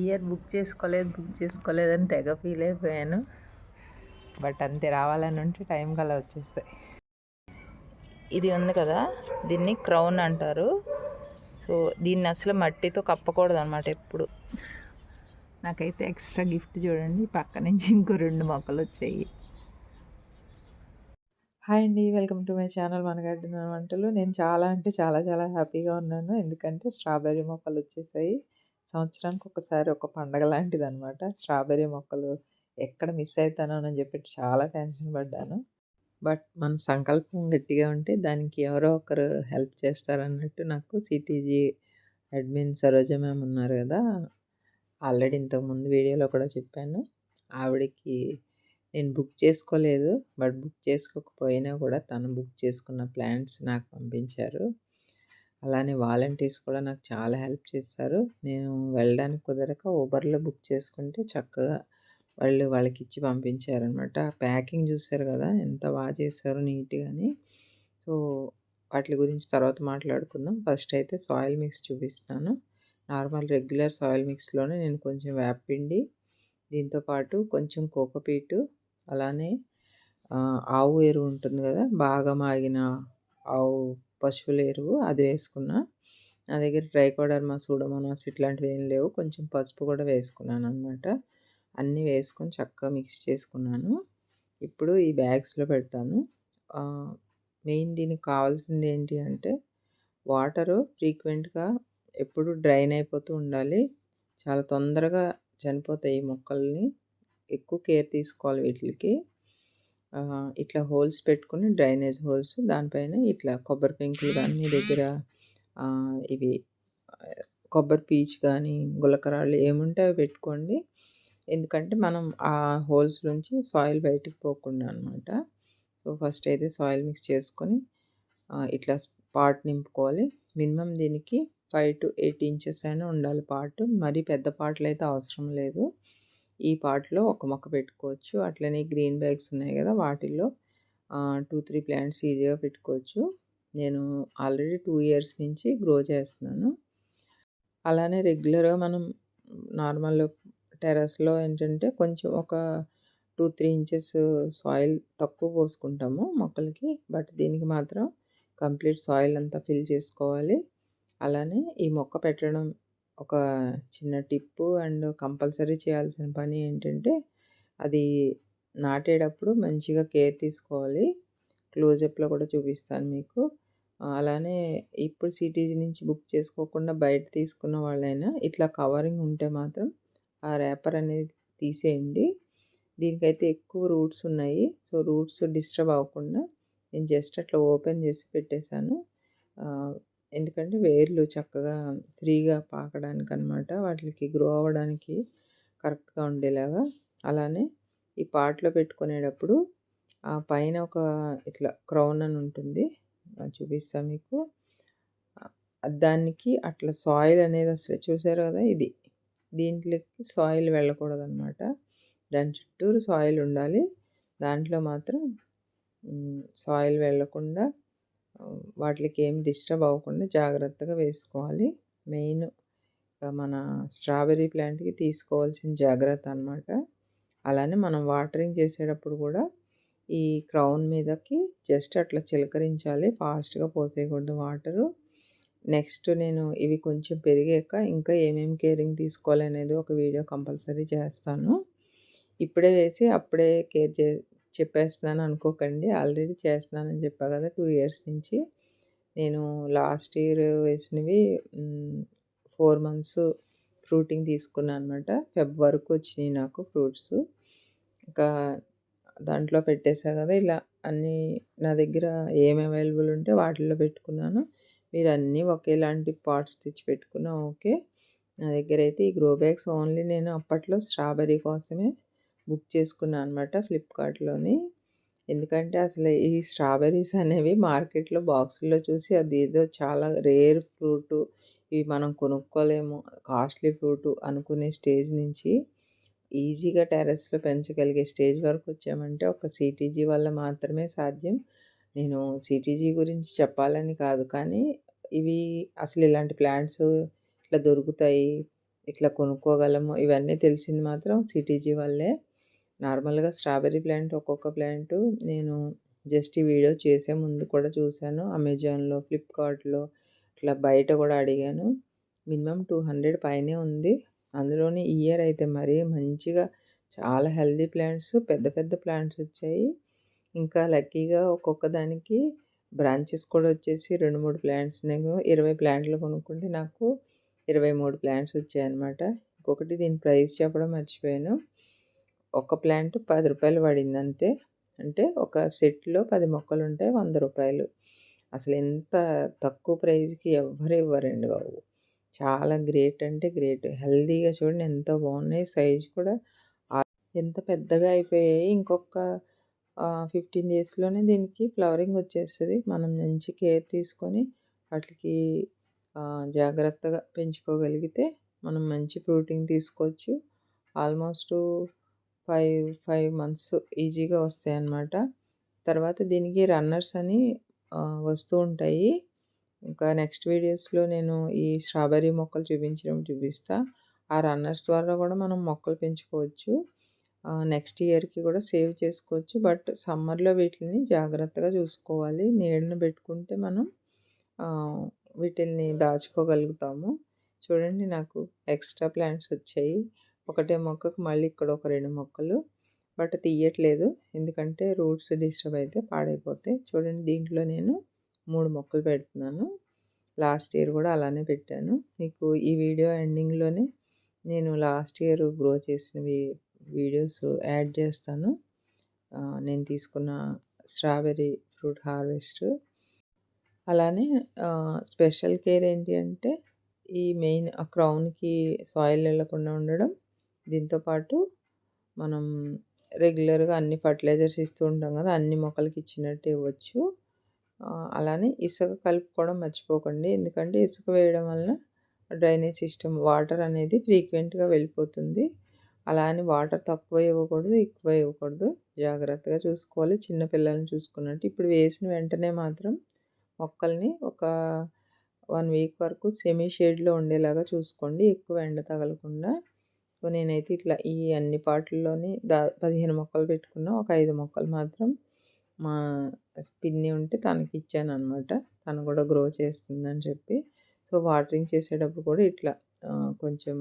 Year book చేసుకోలేదు book చేసుకోలేదని తెగ ఫీల్ అయిపోయాను. బట్ అంతే రావాలని ఉంటే టైం కల్లా వచ్చేస్తాయి. ఇది ఉంది కదా దీన్ని క్రౌన్ అంటారు. సో దీన్ని అసలు మట్టితో కప్పకూడదు అనమాట ఎప్పుడు. నాకైతే ఎక్స్ట్రా గిఫ్ట్ చూడండి పక్క నుంచి ఇంకో రెండు మొక్కలు వచ్చాయి. హాయ్ అండి వెల్కమ్ టు మై ఛానల్ మన వంటలు నేను చాలా అంటే చాలా చాలా హ్యాపీగా ఉన్నాను ఎందుకంటే స్ట్రాబెర్రీ మొక్కలు వచ్చేసాయి. సంవత్సరానికి ఒకసారి ఒక పండగ లాంటిది అనమాట స్ట్రాబెర్రీ మొక్కలు ఎక్కడ మిస్ అవుతానో అని చెప్పి చాలా టెన్షన్ పడ్డాను. బట్ మన సంకల్పం గట్టిగా ఉంటే దానికి ఎవరో ఒకరు హెల్ప్ చేస్తారన్నట్టు నాకు సిటీజీ అడ్మిన్ సరోజ మ్యామ్ ఉన్నారు కదా. ఆల్రెడీ ఇంతకుముందు వీడియోలో కూడా చెప్పాను. ఆవిడకి నేను బుక్ చేసుకోలేదు. బట్ బుక్ చేసుకోకపోయినా కూడా తను బుక్ చేసుకున్న ప్లాంట్స్ నాకు పంపించారు. అలానే వాలంటీర్స్ కూడా నాకు చాలా హెల్ప్ చేస్తారు. నేను వెళ్ళడానికి కుదరక ఊబర్లో బుక్ చేసుకుంటే చక్కగా వాళ్ళు వాళ్ళకి ఇచ్చి పంపించారనమాట ప్యాకింగ్ చూసారు కదా ఎంత బాగా చేశారు నీట్గాని. సో వాటి గురించి తర్వాత మాట్లాడుకుందాం. ఫస్ట్ అయితే సాయిల్ మిక్స్ చూపిస్తాను. నార్మల్ రెగ్యులర్ సాయిల్ మిక్స్లోనే నేను కొంచెం వేపిండి దీంతోపాటు కొంచెం కోకోపీటు అలానే ఆవు ఎరువు ఉంటుంది కదా బాగా మాగిన ఆవు పశువుల ఎరువు అది వేసుకున్నా. నా దగ్గర ట్రైకోడర్మా సూడోమోనాస్ ఇట్లాంటివి ఏం లేవు. కొంచెం పసుపు కూడా వేసుకున్నాను అనమాట అన్నీ వేసుకొని చక్కగా మిక్స్ చేసుకున్నాను. ఇప్పుడు ఈ బ్యాగ్స్లో పెడతాను. మెయిన్ దీనికి కావాల్సింది ఏంటి అంటే వాటరు ఫ్రీక్వెంట్గా ఎప్పుడు డ్రైన్ అయిపోతూ ఉండాలి. చాలా తొందరగా చనిపోతాయి ఈ మొక్కల్ని. ఎక్కువ కేర్ తీసుకోవాలి వీటికి. ఇట్లా హోల్స్ పెట్టుకుని డ్రైనేజ్ హోల్స్ దానిపైన ఇట్లా కొబ్బరి పెంకులు కానీ మీ దగ్గర ఇవి కొబ్బరి పీచు కానీ గులకరాళ్ళు ఏముంటే అవి పెట్టుకోండి. ఎందుకంటే మనం ఆ హోల్స్ నుంచి సాయిల్ బయటికి పోకుండా అనమాట సో ఫస్ట్ అయితే సాయిల్ మిక్స్ చేసుకొని ఇట్లా పాట్ నింపుకోవాలి. మినిమం దీనికి ఫైవ్ టు ఎయిట్ ఇంచెస్ అయినా ఉండాలి పాటు. మరీ పెద్ద పాటలు అయితే అవసరం లేదు. ఈ పాట్లో ఒక మొక్క పెట్టుకోవచ్చు. అట్లనే గ్రీన్ బ్యాగ్స్ ఉన్నాయి కదా వాటిల్లో. టూ త్రీ ప్లాంట్స్ ఈజీగా పెట్టుకోవచ్చు. నేను ఆల్రెడీ టూ ఇయర్స్ నుంచి గ్రో చేస్తున్నాను. అలానే రెగ్యులర్గా మనం నార్మల్ టెర్రస్లో ఏంటంటే కొంచెం ఒక టూ త్రీ ఇంచెస్ సాయిల్ తక్కువ పోసుకుంటాము మొక్కలకి. బట్ దీనికి మాత్రం కంప్లీట్ సాయిల్ అంతా ఫిల్ చేసుకోవాలి. అలానే ఈ మొక్క పెట్టడం ఒక చిన్న టిప్పు అండ్ కంపల్సరీ చేయాల్సిన పని ఏంటంటే అది నాటేటప్పుడు మంచిగా కేర్ తీసుకోవాలి. క్లోజప్లో కూడా చూపిస్తాను మీకు. అలానే ఇప్పుడు సిటీ నుంచి బుక్ చేసుకోకుండా బయట తీసుకున్న వాళ్ళైనా ఇట్లా కవరింగ్ ఉంటే మాత్రం ఆ ర్యాపర్ అనేది తీసేయండి. దీనికైతే ఎక్కువ రూట్స్ ఉన్నాయి. సో రూట్స్ డిస్టర్బ్ అవ్వకుండా నేను జస్ట్ అట్లా ఓపెన్ చేసి పెట్టేశాను. ఎందుకంటే వేర్లు చక్కగా ఫ్రీగా పాకడానికి అనమాట వాటికి గ్రో అవ్వడానికి కరెక్ట్గా ఉండేలాగా. అలానే ఈ పాట్లో పెట్టుకునేటప్పుడు ఆ పైన ఒక ఇట్లా క్రౌన్ అని ఉంటుంది. చూపిస్తాను మీకు. దానికి అట్లా సాయిల్ అనేది అసలు చూసారు కదా ఇది. దీంట్లోకి సాయిల్ వెళ్ళకూడదు అనమాట దాని చుట్టూరు సాయిల్ ఉండాలి. దాంట్లో మాత్రం సాయిల్ వెళ్ళకుండా వాటికి ఏం డిస్టర్బ్ అవ్వకుండా జాగ్రత్తగా వేసుకోవాలి. మెయిన్ మన స్ట్రాబెర్రీ ప్లాంట్కి తీసుకోవాల్సిన జాగ్రత్త అనమాట అలానే మనం వాటరింగ్ చేసేటప్పుడు కూడా ఈ క్రౌన్ మీదకి జస్ట్ అట్లా చిలకరించాలి. ఫాస్ట్గా పోసేయకూడదు వాటరు. నెక్స్ట్ నేను ఇవి కొంచెం పెరిగాక ఇంకా ఏమేమి కేరింగ్ తీసుకోవాలి అనేది ఒక వీడియో కంపల్సరీ చేస్తాను. ఇప్పుడే వేసి అప్పుడే కేర్ చే చెప్పేస్తున్నాను అనుకోకండి. ఆల్రెడీ చేస్తున్నానని చెప్పా కదా టూ ఇయర్స్ నుంచి. నేను లాస్ట్ ఇయర్ వేసినవి ఫోర్ మంత్స్ ఫ్రూటింగ్ తీసుకున్నాను అనమాట ఫెబ్ వరకు వచ్చినాయి నాకు ఫ్రూట్స్. ఇంకా దాంట్లో పెట్టేశా కదా ఇలా అన్నీ నా దగ్గర ఏం అవైలబుల్ ఉంటే వాటిల్లో పెట్టుకున్నాను. మీరు అన్నీ ఒకేలాంటి పాట్స్ తెచ్చి పెట్టుకున్నా ఓకే. నా దగ్గర అయితే ఈ గ్రో బ్యాగ్స్ ఓన్లీ నేను అప్పట్లో స్ట్రాబెర్రీ కోసమే బుక్ చేసుకున్నాను అనమాట ఫ్లిప్కార్ట్లోని. ఎందుకంటే అసలు ఈ స్ట్రాబెర్రీస్ అనేవి మార్కెట్లో బాక్సుల్లో చూసి అది ఏదో చాలా రేర్ ఫ్రూట్ ఇవి మనం కొనుక్కోలేము కాస్ట్లీ ఫ్రూట్ అనుకునే స్టేజ్ నుంచి ఈజీగా టెర్రస్లో పెంచగలిగే స్టేజ్ వరకు వచ్చామంటే ఒక సిటీజీ వల్ల మాత్రమే సాధ్యం. నేను సిటీజీ గురించి చెప్పాలని కాదు కానీ ఇవి అసలు ఇలాంటి ప్లాంట్స్ ఇట్లా దొరుకుతాయి ఇట్లా కొనుక్కోగలము ఇవన్నీ తెలిసింది మాత్రం సిటీజీ వల్లే. నార్మల్గా స్ట్రాబెర్రీ ప్లాంట్ ఒక్కొక్క ప్లాంట్ నేను జస్ట్ ఈ వీడియో చేసే ముందు కూడా చూశాను. అమెజాన్లో ఫ్లిప్కార్ట్లో ఇట్లా బయట కూడా అడిగాను. మినిమం టూ హండ్రెడ్ పైనే ఉంది. అందులోని ఇయర్ అయితే మరీ మంచిగా చాలా హెల్దీ ప్లాంట్స్ పెద్ద పెద్ద ప్లాంట్స్ వచ్చాయి. ఇంకా లక్కీగా ఒక్కొక్క దానికి బ్రాంచెస్ కూడా వచ్చేసి రెండు మూడు ప్లాంట్స్ నేను ఇరవై ప్లాంట్లు కొనుక్కుంటే నాకు ఇరవై మూడు ప్లాంట్స్ వచ్చాయన్నమాట. ఇంకొకటి దీని ప్రైస్ చెప్పడం మర్చిపోయాను. ఒక ప్లాంట్ పది రూపాయలు పడింది అంతే అంటే ఒక సెట్లో పది మొక్కలు ఉంటాయి వంద రూపాయలు. అసలు ఎంత తక్కువ ప్రైస్కి ఎవ్వరు ఇవ్వరండి బాబు. చాలా గ్రేట్ అంటే గ్రేట్. హెల్తీగా చూడండి ఎంత బాగున్నాయి. సైజ్ కూడా ఎంత పెద్దగా అయిపోయాయి. ఇంకొక ఫిఫ్టీన్ డేస్లోనే దీనికి ఫ్లవరింగ్ వచ్చేస్తుంది. మనం మంచి కేర్ తీసుకొని వాటికి జాగ్రత్తగా పెంచుకోగలిగితే మనం మంచి ఫ్రూటింగ్ తీసుకోవచ్చు. ఆల్మోస్ట్ ఫైవ్ ఫైవ్ మంత్స్ ఈజీగా వస్తాయి అన్నమాట తర్వాత దీనికి రన్నర్స్ అని వస్తూ ఉంటాయి. ఇంకా నెక్స్ట్ వీడియోస్లో నేను ఈ స్ట్రాబెర్రీ మొక్కలు చూపించడం చూపిస్తా. ఆ రన్నర్స్ ద్వారా కూడా మనం మొక్కలు పెంచుకోవచ్చు. నెక్స్ట్ ఇయర్కి కూడా సేవ్ చేసుకోవచ్చు. బట్ సమ్మర్లో వీటిని జాగ్రత్తగా చూసుకోవాలి. నీడను పెట్టుకుంటే మనం వీటిల్ని దాచుకోగలుగుతాము. చూడండి నాకు ఎక్స్ట్రా ప్లాంట్స్ వచ్చాయి. ఒకటే మొక్కకు మళ్ళీ ఇక్కడ ఒక రెండు మొక్కలు బట్ తీయట్లేదు. ఎందుకంటే రూట్స్ డిస్టర్బ్ అయితే పాడైపోతాయి. చూడండి దీంట్లో నేను మూడు మొక్కలు పెడుతున్నాను. లాస్ట్ ఇయర్ కూడా అలానే పెట్టాను. మీకు ఈ వీడియో ఎండింగ్లోనే నేను లాస్ట్ ఇయర్ గ్రో చేసినవి వీడియోస్ యాడ్ చేస్తాను. నేను తీసుకున్న స్ట్రాబెర్రీ ఫ్రూట్ హార్వెస్ట్. అలానే స్పెషల్ కేర్ ఏంటి అంటే ఈ మెయిన్ ఆ క్రౌన్కి సాయిల్ వెళ్ళకుండా ఉండడం దీంతోపాటు మనం రెగ్యులర్గా అన్ని ఫర్టిలైజర్స్ ఇస్తూ ఉంటాం కదా అన్ని మొక్కలకి ఇచ్చినట్టు ఇవ్వచ్చు. అలానే ఇసుక కలుపుకోవడం మర్చిపోకండి. ఎందుకంటే ఇసుక వేయడం వలన డ్రైనేజ్ సిస్టమ్ వాటర్ అనేది ఫ్రీక్వెంట్గా వెళ్ళిపోతుంది. అలా అని వాటర్ తక్కువ ఇవ్వకూడదు ఎక్కువ ఇవ్వకూడదు. జాగ్రత్తగా చూసుకోవాలి. చిన్నపిల్లల్ని చూసుకున్నట్టు. ఇప్పుడు వేసిన వెంటనే మాత్రం మొక్కల్ని ఒక వన్ వీక్ వరకు సెమీ షేడ్లో ఉండేలాగా చూసుకోండి. ఎక్కువ ఎండ తగలకుండా. సో నేనైతే ఇట్లా ఈ అన్ని పాటల్లోనే దా పదిహేను మొక్కలు పెట్టుకున్నా. ఒక ఐదు మొక్కలు మాత్రం మా పిన్ని ఉంటే తనకి ఇచ్చాను అనమాట తను కూడా గ్రో చేస్తుందని చెప్పి. సో వాటరింగ్ చేసేటప్పుడు కూడా ఇట్లా కొంచెం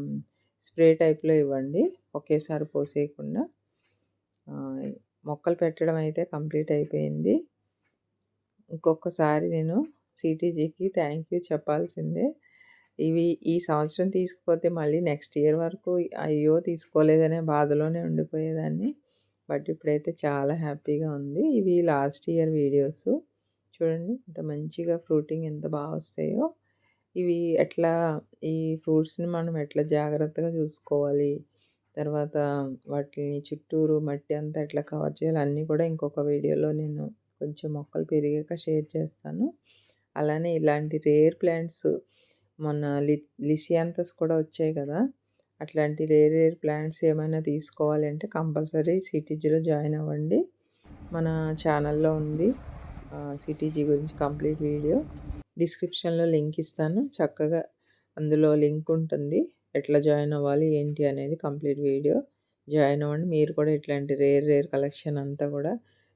స్ప్రే టైప్లో ఇవ్వండి. ఒకేసారి పోసేయకుండా మొక్కలు పెట్టడం అయితే కంప్లీట్ అయిపోయింది. ఇంకొకసారి నేను సిటీజీకి థ్యాంక్ యూ చెప్పాల్సిందే. ఇవి ఈ సంవత్సరం తీసుకుపోతే మళ్ళీ నెక్స్ట్ ఇయర్ వరకు అయ్యో తీసుకోలేదనే బాధలోనే ఉండిపోయేదాన్ని. బట్ ఇప్పుడైతే చాలా హ్యాపీగా ఉంది. ఇవి లాస్ట్ ఇయర్ వీడియోస్. చూడండి ఇంత మంచిగా ఫ్రూటింగ్ ఎంత బాగా వస్తాయో. ఇవి ఎట్లా ఈ ఫ్రూట్స్ని మనం ఎట్లా జాగ్రత్తగా చూసుకోవాలి? తర్వాత వాటిని చుట్టూరు మట్టి అంతా ఎట్లా కవర్ చేయాలి? అన్నీ కూడా ఇంకొక వీడియోలో నేను కొంచెం మొక్కలు పెరిగాక షేర్ చేస్తాను. అలానే ఇలాంటి రేర్ ప్లాంట్స్ మొన్న లి లిసియాంతస్ కూడా వచ్చాయి కదా. అట్లాంటి రేర్ రేర్ ప్లాంట్స్ ఏమైనా తీసుకోవాలి అంటే కంపల్సరీ సిటీజీలో జాయిన్ అవ్వండి. మన ఛానల్లో ఉంది. సిటీజీ గురించి కంప్లీట్ వీడియో. డిస్క్రిప్షన్లో లింక్ ఇస్తాను. చక్కగా అందులో లింక్ ఉంటుంది. ఎట్లా జాయిన్ అవ్వాలి ఏంటి అనేది కంప్లీట్ వీడియో. జాయిన్ అవ్వండి. మీరు కూడా ఇట్లాంటి రేర్ రేర్ కలెక్షన్ అంతా కూడా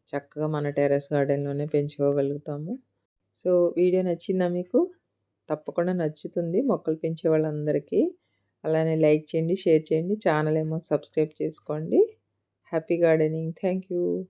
చక్కగా మన టెర్రస్ గార్డెన్లోనే పెంచుకోగలుగుతాము. సో వీడియో నచ్చిందా మీకు? తప్పకుండా నచ్చుతుంది మొక్కలు పెంచే వాళ్ళందరికీ. అలానే లైక్ చేయండి షేర్ చేయండి ఛానల్ ఏమో సబ్స్క్రైబ్ చేసుకోండి. Happy gardening. Thank you.